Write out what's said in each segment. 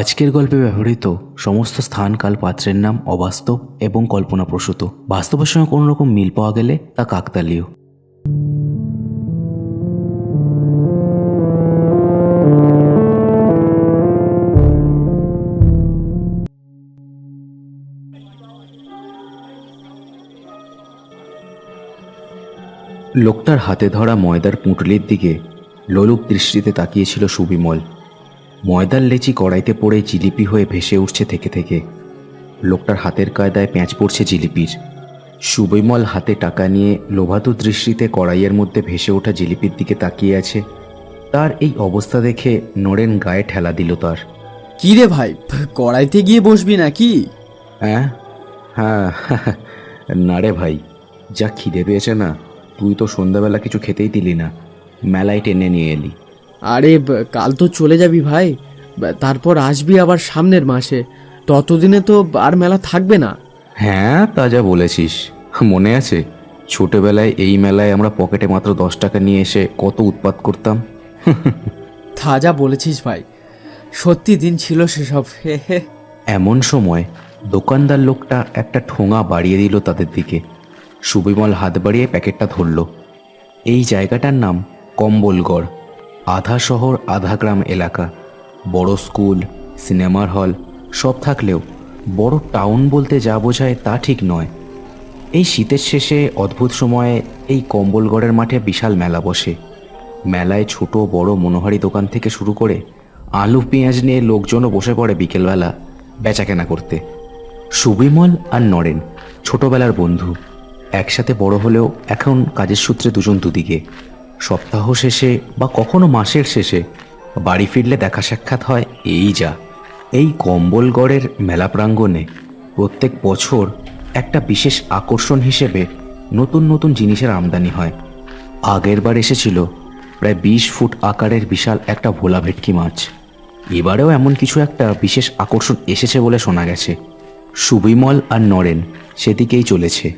আজকের গল্পে ব্যবহৃত সমস্ত স্থান কাল পাত্রের নাম অবাস্তব এবং কল্পনাপ্রসূত। বাস্তবের সঙ্গে কোনো রকম মিল পাওয়া গেলে তা কাকতালীয়। লোকটার হাতে ধরা ময়দার পুঁটলির দিকে লোলুপ দৃষ্টিতে তাকিয়েছিল সুবিমল। ময়দার লেচি কড়াইতে পড়ে জিলিপি হয়ে ভেসে উঠছে থেকে থেকে। লোকটার হাতের কায়দায় প্যাঁচ পড়ছে জিলিপির। সুবিমল হাতে টাকা নিয়ে লোভাতু দৃষ্টিতে কড়াইয়ের মধ্যে ভেসে ওঠা জিলিপির দিকে তাকিয়ে আছে। তার এই অবস্থা দেখে নরেন গায়ে ঠেলা দিল তার। কি রে ভাই কড়াইতে গিয়ে বসবি নাকি? হ্যাঁ হ্যাঁ না রে ভাই যা খিদে পেয়েছে না তুই তো সন্ধ্যাবেলা কিছু খেতেই দিলি না। মেলায় টেনে নিয়ে এলি। আরে কাল তো চলে যাবি ভাই। তারপর আসবি আবার সামনের মাসে। ততদিনে তো আর মেলা থাকবে না। হ্যাঁ তা যা বলেছিস। মনে আছে? ছোটবেলায় এই মেলায় আমরা পকেটে মাত্র দশ টাকা নিয়ে এসে কত উৎপাত করতাম? তা যা বলেছিস ভাই। সত্যি দিন ছিল সেসব। এমন সময় দোকানদার লোকটা একটা ঠোঙা বাড়িয়ে দিল তাদের দিকে। সুবিমল হাত বাড়িয়ে প্যাকেটটা ধরল। এই জায়গাটার নাম কম্বলগড়। আধা শহর, আধা গ্রাম এলাকা। বড় স্কুল, সিনেমার হল, সব থাকলেও বড় টাউন বলতে যা বোঝায় তা ঠিক নয়। এই শীতের শেষে অদ্ভুত সময়ে এই কম্বলগড়ের মাঠে বিশাল মেলা বসে। মেলায় ছোট, বড় মনোহারি দোকান থেকে শুরু করে আলু, পেঁয়াজ নিয়ে লোকজনও বসে পড়ে বিকেলবেলা বেচাকেনা করতে। সুবিমল আর নরেন, ছোটবেলার বন্ধু। একসাথে বড় হলেও এখন কাজের সূত্রে দুজন দুদিকে। সপ্তাহ শেষে বা কখনো মাসের শেষে বাড়ি ফিরলে দেখা সাক্ষাৎ হয় এই যা। এই কম্বলগড়ের মেলা প্রাঙ্গণে প্রত্যেক বছর একটা বিশেষ আকর্ষণ হিসেবে নতুন নতুন জিনিসের আমদানি হয়। আগেরবার এসেছিল প্রায় বিশ ফুট আকারের বিশাল একটা ভোলা ভেটকি মাছ। এবারেও এমন কিছু একটা বিশেষ আকর্ষণ এসেছে বলে শোনা গেছে। সুবিমল আর নরেন সেদিকেই চলেছে।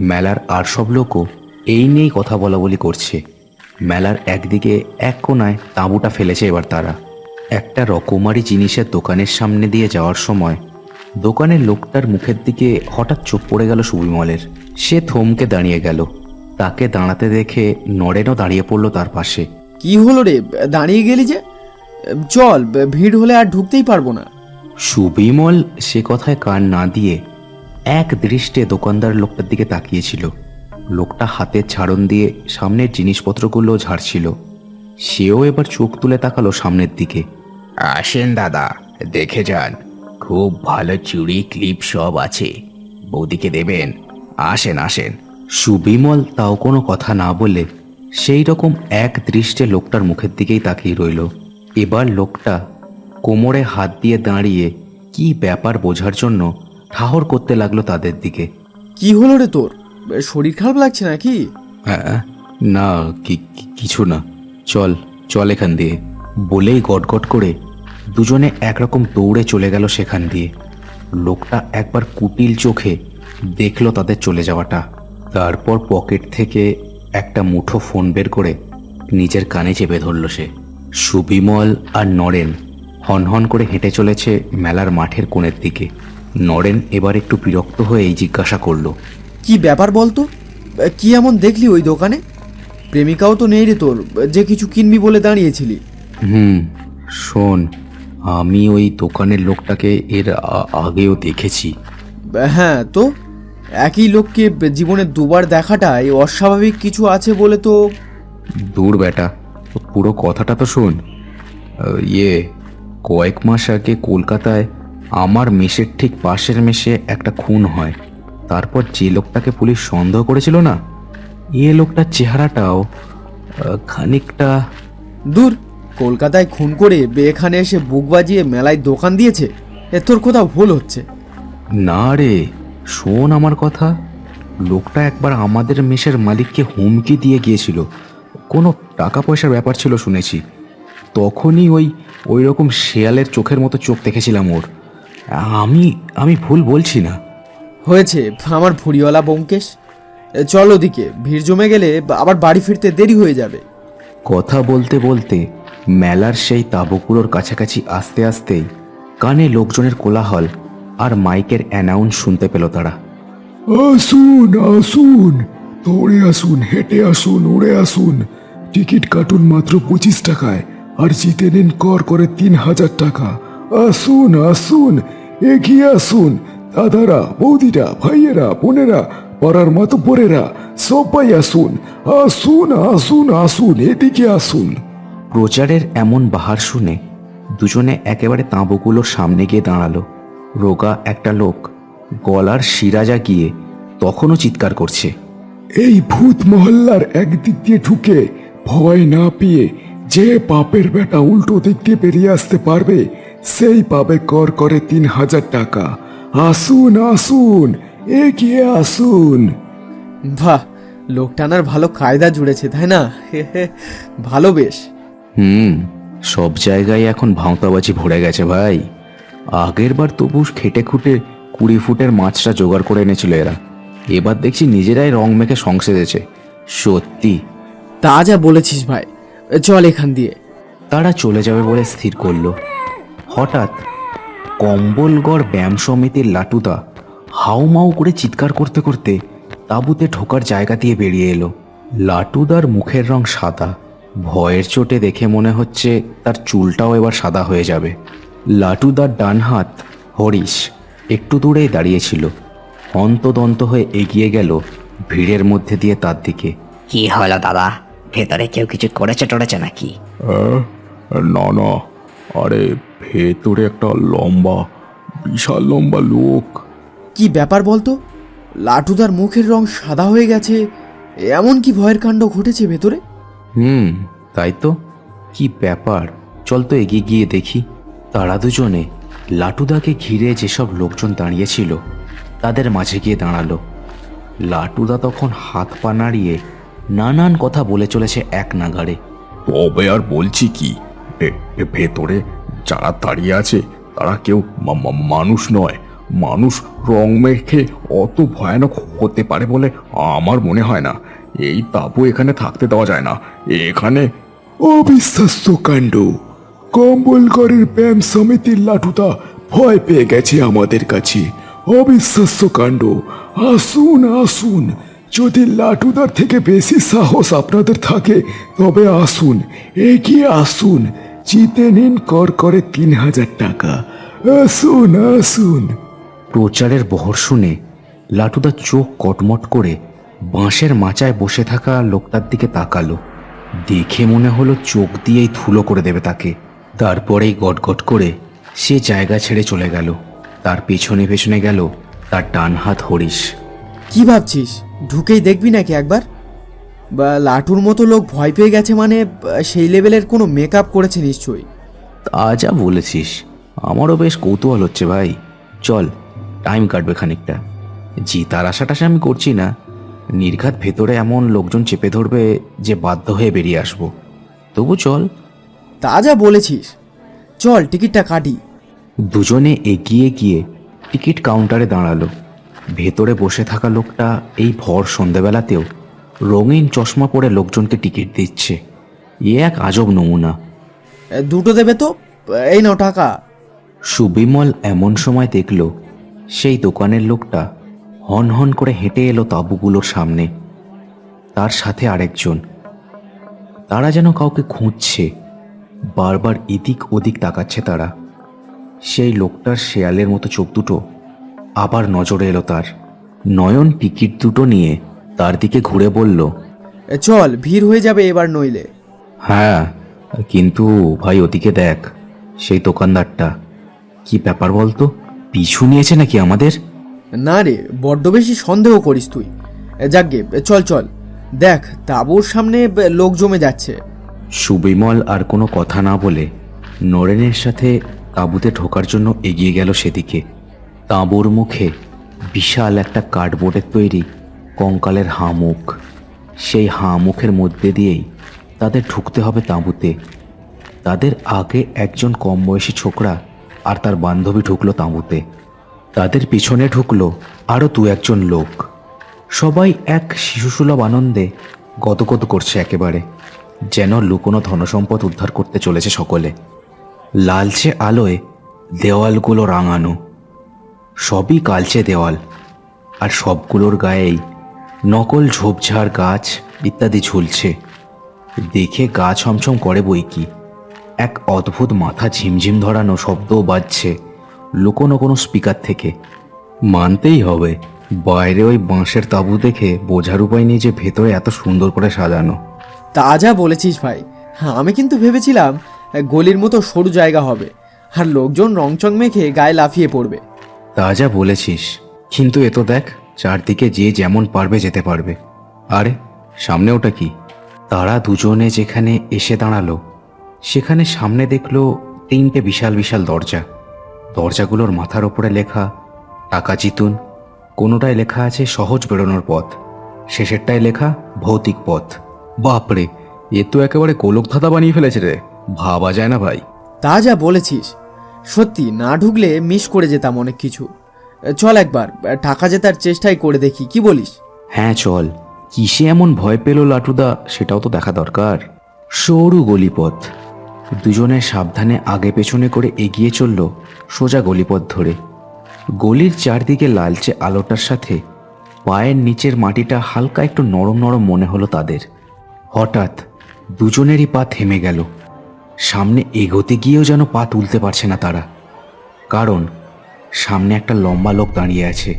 মেলার আর সব লোকও এই নিয়েই কথা বলা বলি করছে। মেলার একদিকে এক কোনায় তাঁবুটা ফেলেছে এবার তারা। একটা রকমারি জিনিসের দোকানের সামনে দিয়ে যাওয়ার সময় দোকানের লোকটার মুখের দিকে হঠাৎ চোখ পড়ে গেল সুবিমলের। সে থমকে দাঁড়িয়ে গেল। তাকে দাঁড়াতে দেখে নরেনও দাঁড়িয়ে পড়ল তার পাশে। কি হলো রে? দাঁড়িয়ে গেলি যে? চল ভিড় হলে আর ঢুকতেই পারব না। সুবিমল সে কথায় কান না দিয়ে এক দৃষ্টে দোকানদার লোকটার দিকে তাকিয়েছিল। লোকটা হাতে ছাড়ন দিয়ে সামনের জিনিসপত্রগুলো ঝাড়ছিল। সেও এবার চোখ তুলে তাকালো সামনের দিকে। আসেন দাদা দেখে যান। খুব ভালো চুড়ি ক্লিপ সব আছে। বৌদিকে দেবেন। আসেন আসেন। সুবিমল তাও কোনো কথা না বলে সেই রকম এক দৃষ্টে লোকটার মুখের দিকেই তাকিয়ে রইল। এবার লোকটা কোমরে হাত দিয়ে দাঁড়িয়ে কি ব্যাপার বোঝার জন্য ঠাহর করতে লাগল তাদের দিকে। কি হলো রে তোর? শরীর খারাপ লাগছে নাকি? হ্যাঁ না কিছু না। চল চল এখান দিয়ে। বলেই গটগট করে দুজনে একরকম দৌড়ে চলে গেল সেখান দিয়ে। লোকটা একবার কুটিল চোখে দেখল তাদের চলে যাওয়াটা। তারপর পকেট থেকে একটা মুঠো ফোন বের করে নিজের কানে চেপে ধরল সে। সুবিমল আর নরেন হনহন করে হেঁটে চলেছে মেলার মাঠের কোণের দিকে। নরেন এবার একটু বিরক্ত হয়ে এই জিজ্ঞাসা করল কি ব্যাপার বলতো? কি এমন দেখলি ওই দোকানে? প্রেমিকাও তো নেই রে তোর যে কিছু কিনবি বলে দাঁড়িয়েছিলি। হুম শোন আমি ওই দোকানের লোকটাকে এর আগেও দেখেছি। হ্যাঁ তো? একই লোককে জীবনে দুবার দেখাটাই অস্বাভাবিক কিছু আছে বলে তো দূর বেটা পুরো কথাটা তো শোন। ইয়ে কয়েক মাস আগে কলকাতায় আমার মেসের ঠিক পাশের মেসে একটা খুন হয়। তারপর যে লোকটাকে পুলিশ সন্দেহ করেছিল না এ লোকটার চেহারাটাও খানিকটা দূর কলকাতায় খুন করে এখানে এসে বুক বাজিয়ে মেলায় দোকান দিয়েছে। এ তোর কোথাও ভুল হচ্ছে। না রে শোন আমার কথা। লোকটা একবার আমাদের মেসের মালিককে হুমকি দিয়ে গিয়েছিল। কোনো টাকা পয়সার ব্যাপার ছিল শুনেছি। তখনই ওই ওই রকম শেয়ালের চোখের মতো চোখ দেখেছিলাম ওর। আমি আমি ভুল বলছি না। হয়েছে আমার ভুড়িওয়ালা ব্যোমকেশ। এ, চল ওদিকে ভিড় জমে গেলে আবার বাড়ি ফিরতে দেরি হয়ে যাবে। কথা বলতে বলতে মেলার সেই তাঁবুগুলোর কাছাকাছি আসতে আসতেই কানে লোকজনের কোলাহল আর মাইকের অ্যানাউন্স শুনতে পেল তারা। আসুন আসুন দৌড়ে আসুন হেঁটে আসুন উড়ে আসুন। টিকিট কাটুন মাত্র পঁচিশ টাকায় আর জিতে নিন কর করে তিন হাজার টাকা। আসুন আসুন এগিয়ে আসুন। দাদারা বৌদিরা ভাইয়েরা বোনেরা পাড়ার মতো পরেরা সবাই আসুন আসুন আসুন আসুন এদিকে আসুন। প্রচারের এমন বাহার শুনে দুজনে একেবারে তাঁবুগুলোর সামনে গিয়ে দাঁড়াল। রোগা একটা লোক গলার শিরা গিয়ে তখনও চিৎকার করছে। এই ভূত মহল্লার একদিক দিয়ে ঢুকে ভয় না পেয়ে যে পাপের বেটা উল্টো দিক দিয়ে বেরিয়ে আসতে পারবে সেই পাবে কর করে তিন হাজার টাকা। আসুন আসুন এগিয়ে আসুন। বাহ লোকটানার ভালো কায়দা জুড়েছে তাই না? ভালো বেশ। হুম সব জায়গায় এখন ভাঁওতাবাজি ভরে গেছে ভাই। আগের বার তবু খেটে খুঁটে কুড়ি ফুটের মাছটা জোগাড় করে এনেছিল এরা। এবার দেখছি নিজেরাই রং মেখে সংসেদেছে। সত্যি। তা যা বলেছিস ভাই চল এখান দিয়ে। তারা চলে যাবে বলে স্থির করল। হঠাৎ কম্বলগড় ব্যায়াম সমিতির লাটুদা হাউমাউ করে চিৎকার করতে করতে তাঁবুতে ঢোকার জায়গা দিয়ে বেরিয়ে এলো। লাটুদার মুখের রং সাদা। ভয়ের চোটে দেখে মনে হচ্ছে তার চুলটাও এবার সাদা হয়ে যাবে। লাটুদার ডান হাত হরিশ একটু দূরেই দাঁড়িয়েছিল হন্তদন্ত হয়ে এগিয়ে গেল ভিড়ের মধ্যে দিয়ে তার দিকে। কি হলো দাদা? ভেতরে কেউ কিছু করেছে টরেছে নাকি না না। আরে ভেতরে একটা লম্বা বিশাল লম্বা লোক। কি ব্যাপার বলতো? লাটুদার মুখের রং সাদা হয়ে গেছে এমন কি ভয়ের কাণ্ড ঘটেছে ভেতরে? হুম তাই তো। কি ব্যাপার? চল তো এগিয়ে গিয়ে দেখি। তারা দুজনে লাটুদাকে ঘিরে যেসব লোকজন দাঁড়িয়েছিল তাদের মাঝে গিয়ে দাঁড়াল। লাটুদা তখন হাত পা নাড়িয়ে নানান কথা বলে চলেছে এক নাগাড়ে। তবে আর বলছি কি ভেতরে যারা দাঁড়িয়ে আছে, তারা কেউ মানুষ নয়। মানুষ রং মেখে অত ভয়ানক হতে পারে বলে আমার মনে হয় না। এই তাবু এখানে থাকতে দেওয়া যায় না। এখানে অবিশ্বাস্য কাণ্ড। কম্বলগড়ের ব্যায়াম সমিতির লাটুদা ভয় পেয়ে গেছে আমাদের কাছে। অবিশ্বাস্য কাণ্ড। আসুন আসুন। যদি লাটুদার থেকে বেশি সাহস আপনাদের থাকে, তবে আসুন, এগিয়ে আসুন। জিতে নিন কর করে তিন হাজার টাকা। আসুন আসুন। প্রচারের বহর শুনে লাটুদা চোখ কটমট করে বাঁশের মাচায় বসে থাকা লোকটার দিকে তাকালো। দেখে মনে হলো চোখ দিয়েই ধুলো করে দেবে তাকে। তারপরেই গটগট করে সে জায়গা ছেড়ে চলে গেল। তার পেছনে পেছনে গেল তার ডান হাত হরিশ। কি ভাবছিস? ঢুকেই দেখবি নাকি একবার? বা লাটুর মতো লোক ভয় পেয়ে গেছে মানে সেই লেভেলের কোনো মেকআপ করেছে নিশ্চয়ই। তা যা বলেছিস আমারও বেশ কৌতূহল হচ্ছে ভাই। চল টাইম কাটবে খানিকটা। জিতার আশাটাশা আমি করছি না। নির্ঘাত ভেতরে এমন লোকজন চেপে ধরবে যে বাধ্য হয়ে বেরিয়ে আসব। তবু চল। তা যা বলেছিস। চল টিকিটটা কাটি। দুজনে এগিয়ে গিয়ে টিকিট কাউন্টারে দাঁড়াল। ভেতরে বসে থাকা লোকটা এই ভর সন্ধেবেলাতেও রঙিন চশমা পরে লোকজনকে টিকিট দিচ্ছে। এ এক আজব নমুনা। দুটো দেবে তো? এই নাও টাকা। সুবিমল এমন সময় দেখল সেই দোকানের লোকটা হন হন করে হেঁটে এলো তাঁবুগুলোর সামনে। তার সাথে আরেকজন। তারা যেন কাউকে খুঁজছে বারবার এদিক ওদিক তাকাচ্ছে তারা। সেই লোকটার শেয়ালের মতো চোখ দুটো আবার নজরে এলো তার। নয়ন টিকিট দুটো নিয়ে তার দিকে ঘুরে বলল এ, চল ভিড় হয়ে যাবে এবার নইলে। হ্যাঁ কিন্তু ভাই ওদিকে দেখ সেই দোকানদারটা। কি ব্যাপার বলতো পিছু নিয়েছে নাকি আমাদের? না রে বড্ড বেশি সন্দেহ করিস তুই। যাকগে চল চল। দেখ তাঁবুর সামনে লোক জমে যাচ্ছে। সুবিমল আর কোনো কথা না বলে নরেনের সাথে তাঁবুতে ঢোকার জন্য এগিয়ে গেল সেদিকে। তাঁবুর মুখে বিশাল একটা কার্ডবোর্ডের তৈরি কঙ্কালের হাঁ মুখ সেই হাঁ মুখের মধ্যে দিয়েই তাদের ঢুকতে হবে তাঁবুতে। তাদের আগে একজন কম বয়সী ছোকরা আর তার বান্ধবী ঢুকলো তাঁবুতে। তাদের পিছনে ঢুকলো আরও দু একজন লোক। সবাই এক শিশুসুলভ আনন্দে গদগদ করছে একেবারে, যেন লুকোনো ধনসম্পদ উদ্ধার করতে চলেছে সকলে। লালচে আলোয় দেওয়ালগুলো রাঙানো। সবই কালচে দেওয়াল, আর সবগুলোর গায়েই নকল ঝোপঝাড় গাছ ইত্যাদি ঝুলছে। দেখে গা ছমছম করে বই কি। এক অদ্ভুত মাথা ঝিমঝিম ধরানো শব্দও বাজছে লুকোনো কোনো স্পিকার থেকে। মানতেই হবে বাইরে ওই বাঁশের তাঁবু দেখে বোঝার উপায় নেই যে ভেতরে এত সুন্দর করে সাজানো। তা যা বলেছিস ভাই হ্যাঁ, আমি কিন্তু ভেবেছিলাম গলির মতো সরু জায়গা হবে আর লোকজন রংচং মেখে গায়ে লাফিয়ে পড়বে। তা যা বলেছিস কিন্তু এ তো দেখ চারদিকে যে যেমন পারবে যেতে পারবে। আরে, সামনে ওটা কি? তারা দুজনে যেখানে এসে দাঁড়াল, সেখানে সামনে দেখল তিনটে বিশাল বিশাল দরজা। দরজাগুলোর মাথার ওপরে লেখা, টাকা জিতুন। কোনোটায় লেখা আছে সহজ বেরোনোর পথ। শেষেরটায় লেখা, ভৌতিক পথ। বাপরে, এ তো একেবারে গোলক ধাঁধা বানিয়ে ফেলেছে রে। ভাবা যায় না ভাই। তা যা বলেছিস। সত্যি, না ঢুকলে মিস করে যেতাম অনেক কিছু। চল একবার টাকা জেতার চেষ্টাই করে দেখি, কি বলিস? হ্যাঁ চল। কিসে এমন ভয় পেল লাটুদা, সেটাও তো দেখা দরকার। সরু গলিপথ। দুজনে সাবধানে আগে পেছনে করে এগিয়ে চলল, সোজা গলিপথ ধরে। গলির চারদিকে লালচে আলোটার সাথে পায়ের নিচের মাটিটা হালকা একটু নরম নরম মনে হলো তাদের। হঠাৎ দুজনেরই পা থেমে গেল। সামনে এগোতে গিয়েও যেন পা তুলতে পারছে না তারা। কারণ সামনে একটা লম্বা লোক দাঁড়িয়ে আছে।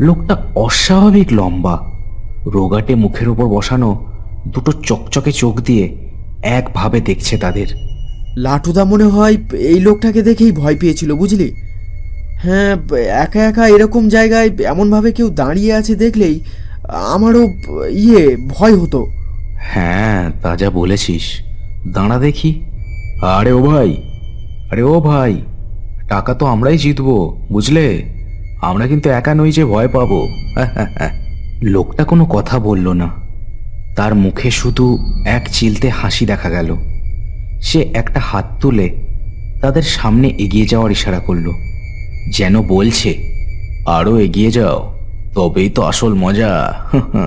লোকটা অস্বাভাবিক লম্বা। রোগাটে মুখের উপর বসানো দুটো চকচকে চোখ দিয়ে একভাবে দেখছে তাদের। লাটুদা মনে হয় এই লোকটাকে দেখেই ভয় পেয়েছিল বুঝলি? হ্যাঁ একা একা এরকম জায়গায় এমনভাবে কেউ দাঁড়িয়ে আছে দেখলেই আমারও ইয়ে ভয় হতো। হ্যাঁ তা যা বলেছিস। দাঁড়া দেখি। আরে ও ভাই আরে ও ভাই। টাকা তো আমরাই জিতবো, বুঝলে? আমরা কিন্তু একা নই যে ভয় পাবো। লোকটা কোনো কথা বলল না। তার মুখে শুধু এক চিলতে হাসি দেখা গেল। সে একটা হাত তুলে তাদের সামনে এগিয়ে যাওয়ার ইশারা করল। যেন বলছে আরও এগিয়ে যাও, তবেই তো আসল মজা।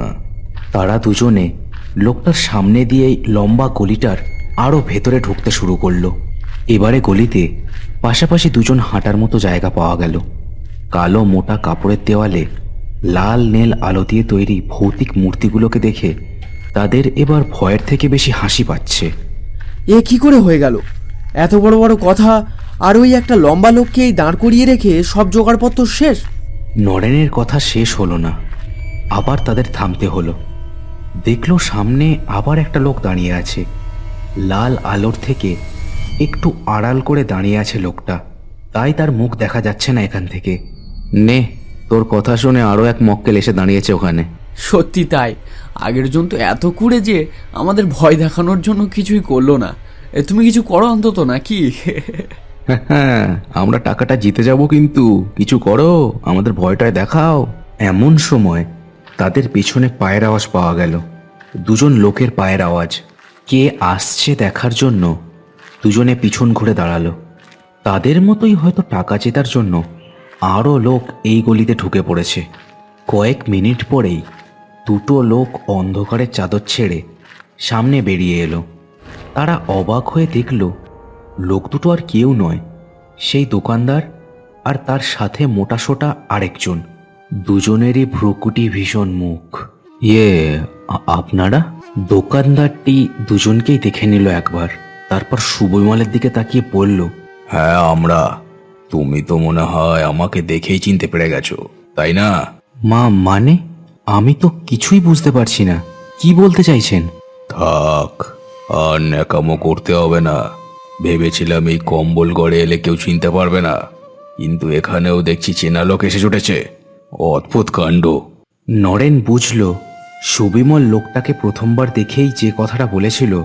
তারা দুজনে লোকটার সামনে দিয়েই লম্বা গলিটার আরও ভেতরে ঢুকতে শুরু করল। এবারে গলিতে পাশাপাশি দুজন হাঁটার মতো জায়গা পাওয়া গেল। কালো মোটা কাপড়ের দেওয়ালে লাল নীল আলো দিয়ে তৈরি ভৌতিক মূর্তিগুলোকে দেখে তাদের এবার ভয়ের থেকে বেশি হাসি পাচ্ছে। এ কি করে হয়ে গেল? এত বড় বড় কথা আর ওই একটা লম্বা লোককেই দাঁড় করিয়ে রেখে সব জোগাড়পত্র শেষ? নরেনের কথা শেষ হলো না। আবার তাদের থামতে হলো। দেখল সামনে আবার একটা লোক দাঁড়িয়ে আছে। লাল আলোর থেকে একটু আড়াল করে দাঁড়িয়ে আছে লোকটা। তাই তার মুখ দেখা যাচ্ছে না এখান থেকে। নে তোর কথা শুনে আরও এক মক্কেল এসে দাঁড়িয়েছে ওখানে। সত্যি তাই। আগের জন তো এত কুড়ে যে আমাদের ভয় দেখানোর জন্য কিছুই করল না। এ, তুমি কিছু করো অন্তত নাকি? হ্যাঁ আমরা টাকাটা জিতে যাব কিন্তু। কিছু করো আমাদের ভয়টায় দেখাও। এমন সময় তাদের পেছনে পায়ের আওয়াজ পাওয়া গেল। দুজন লোকের পায়ের আওয়াজ। কে আসছে দেখার জন্য? দুজনে পিছন ঘুরে দাঁড়াল। তাদের মতোই হয়তো টাকা জেতার জন্য আরও লোক এই গলিতে ঢুকে পড়েছে। কয়েক মিনিট পরেই দুটো লোক অন্ধকারের চাদর ছেড়ে সামনে বেরিয়ে এলো। তারা অবাক হয়ে দেখল, লোক দুটো আর কেউ নয়, সেই দোকানদার আর তার সাথে মোটাসোটা আরেকজন। দুজনেরই ভ্রুকুটি ভীষণ মুখ। ইয়ে আপনারা? দোকানদারটি দুজনকেই দেখে নিল একবার। তারপর সুবৈমলের দিকে তাকিয়ে বলল হ্যাঁ আমরা। তুমি তো মনে হয় আমাকে দেখেই চিনতে পেরে গেছো তাই না? মা মানে? আমি তো কিছুই বুঝতে পারছি না। কি বলতে চাইছেন? থাক আর ন্যাকামো করতে হবে না। ভেবেছিলাম এই কম্বল গড়ে এলে কেউ চিনতে পারবে না। কিন্তু এখানেও দেখছি চেনা লোক এসে জুটেছে। অদ্ভুত কাণ্ড। নরেন বুঝল সুবিমল লোকটাকে প্রথমবার দেখেই যে কথাটা বলেছিল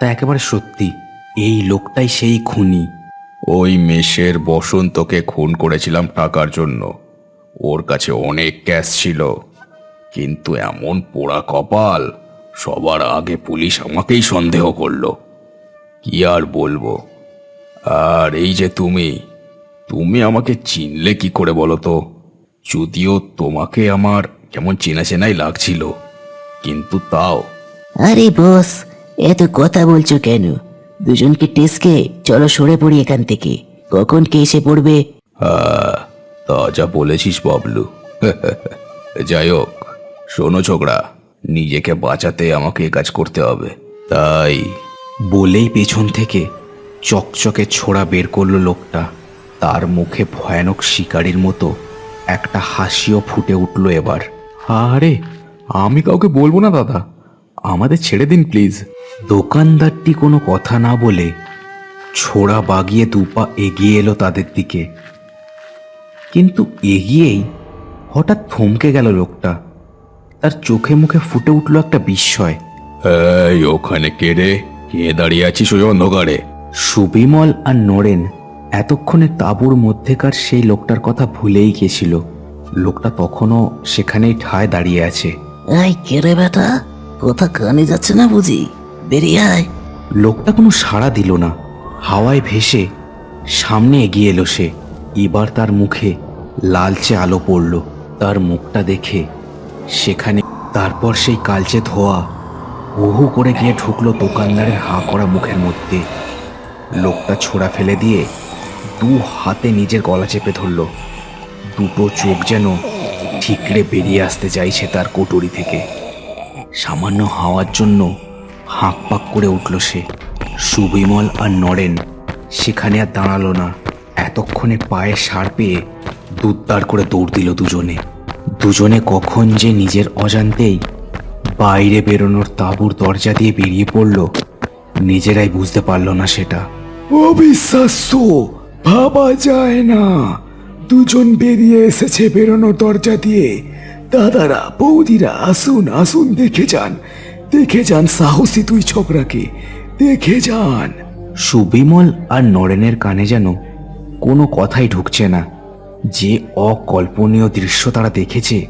তা একেবারে সত্যি এই লোকটাই সেই খুনি। ওই মেষের বসন্তকে খুন করেছিলাম টাকার জন্য। ওর কাছে অনেক ক্যাশ ছিল। কিন্তু এমন পোড়া কপাল সবার আগে পুলিশ আমাকেই সন্দেহ করল। কি আর বলব? আর এই যে তুমি তুমি আমাকে চিনলে কি করে বলো তো? যদিও তোমাকে আমার কেমন চেনা চেনাই লাগছিল কিন্তু তাও। আরে বস এত কথা বলছো কেন? দুজনকে টেস্কে চলো সরে পড়ি এখান থেকে। কখন কে এসে পড়বে? তা যা বলেছিস বাবলু। যাই হোক, শোনো ছোকরা, নিজেকে বাঁচাতে আমাকে কাজ করতে হবে। তাই বলেই পেছন থেকে চকচকে ছোড়া বের করল লোকটা। তার মুখে ভয়ানক শিকারির মতো একটা হাসিও ফুটে উঠল এবার। আরে, আমি কাউকে বলব না দাদা। আমাদের ছেড়ে দিন, প্লিজ। দোকানদারটি কোনো কথা না বলে ছোড়া বাগিয়ে দুপা এগিয়ে এলো তাদের দিকে। কিন্তু এগিয়েই হঠাৎ থমকে গেল লোকটা। তার চোখে মুখে ফুটে উঠল একটা বিস্ময়। এই ওখানে কে রে? কে দাঁড়িয়ে আছিস ওই অন্ধকারে? সুবিমল আর নরেন এতক্ষণে তাঁবুর মধ্যেকার সেই লোকটার কথা ভুলেই গেছিল। লোকটা তখনও সেখানেই ঠায় দাঁড়িয়ে আছে। এই কে রে বেটা? কোথা কানে যাচ্ছে না বুঝি? বেরিয়ে আয়। লোকটা কোনো সাড়া দিল না। হাওয়ায় ভেসে সামনে এগিয়ে এলো সে। এবার তার মুখে লালচে আলো পড়ল। তার মুখটা দেখে সেখানে তারপর সেই কালচে ধোয়া বহু করে গিয়ে ঢুকলো দোকানদারের হাঁ করা মুখের মধ্যে। লোকটা ছোড়া ফেলে দিয়ে দু হাতে নিজের গলা চেপে ধরল। দুটো চোখ যেন ঠিকরে বেরিয়ে আসতে চাইছে তার কোটরি থেকে। সামান্য হাওয়ার জন্য হাঁক পাক করে উঠল সে। সুবিমল আর নরেন সেখানে আর দাঁড়াল না। এতক্ষণে পায়ে সার পেয়ে দুদ্দার করে দৌড় দিল দুজনে। দুজনে কখন যে নিজের অজান্তেই বাইরে বেরোনোর তাঁবুর দরজা দিয়ে বেরিয়ে পড়ল, নিজেরাই বুঝতে পারল না সেটা। অবিশ্বাস্য! ভাবা যায় না! দুজন বেরিয়ে এসেছে বেরোনোর দরজা দিয়ে। দাদারা, বৌদিরা, আসুন আসুন, দেখে যান। দেখে যান সাহসী তুই ছোকরাকে, দেখে যান। সুবিমল আর নরেনের কানে যেন কোনো কথাই ঢুকছে না। যে অকল্পনীয় দৃশ্য তারা দেখেছে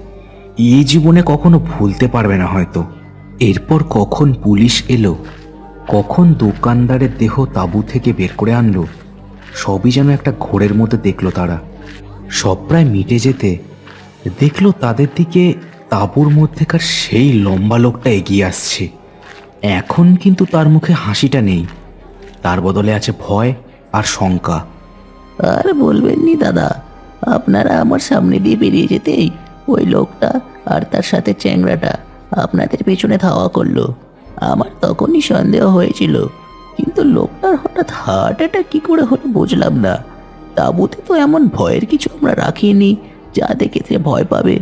এই জীবনে কখনো ভুলতে পারবে না হয়তো। এরপর কখন পুলিশ এলো, কখন দোকানদারের দেহ তাঁবু থেকে বের করে আনলো, সবই যেন একটা ঘোরের মধ্যে দেখল তারা। সব প্রায় মিটে যেতে দেখল তাদের দিকে তাঁবুর মধ্যেকার সেই লম্বা লোকটা এগিয়ে আসছে। এখন কিন্তু তার মুখে হাসিটা নেই। তার বদলে আছে ভয় আর শঙ্কা। আর বলবেন নি দাদা, আপনারা আমার সামনে দিয়ে বেরিয়ে যেতেই ওই লোকটা আর তার সাথে চ্যাংড়াটা আপনাদের পেছনে ধাওয়া করল। আমার তখনই সন্দেহ হয়েছিল, কিন্তু লোকটার হঠাৎ হার্ট অ্যাটাক কি করে হলো বুঝলাম না। তাবুতে তো এমন ভয়ের কিছু আমরা রাখিনি, যা দেখে সে ভয় পাবে।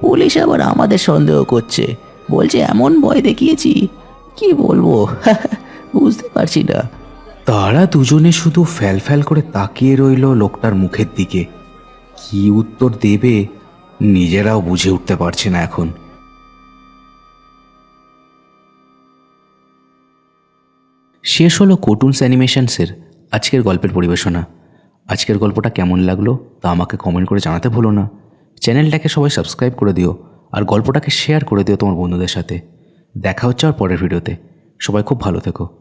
পুলিশ আবার আমাদের সন্দেহ করছে। বলছে, এমন ভয় দেখিয়েছি। কি বলব? বুঝতে পারছি না। তারা দুজনে শুধু ফ্যাল ফ্যাল করে তাকিয়ে রইল লোকটার মুখের দিকে। কি উত্তর দেবে, নিজেরাও বুঝে উঠতে পারছে না এখন। শেষ হলো কোটুনস অ্যানিমেশনসের আজকের গল্পের পরিবেশনা। আজকের গল্পটা কেমন লাগল তা আমাকে কমেন্ট করে জানাতে ভুলো না। চ্যানেলটাকে সবাই সাবস্ক্রাইব করে দিও আর গল্পটাকে শেয়ার করে দিও তোমার বন্ধুদের সাথে। দেখা হচ্ছে আর পরের ভিডিওতে। সবাই খুব ভালো থেকো।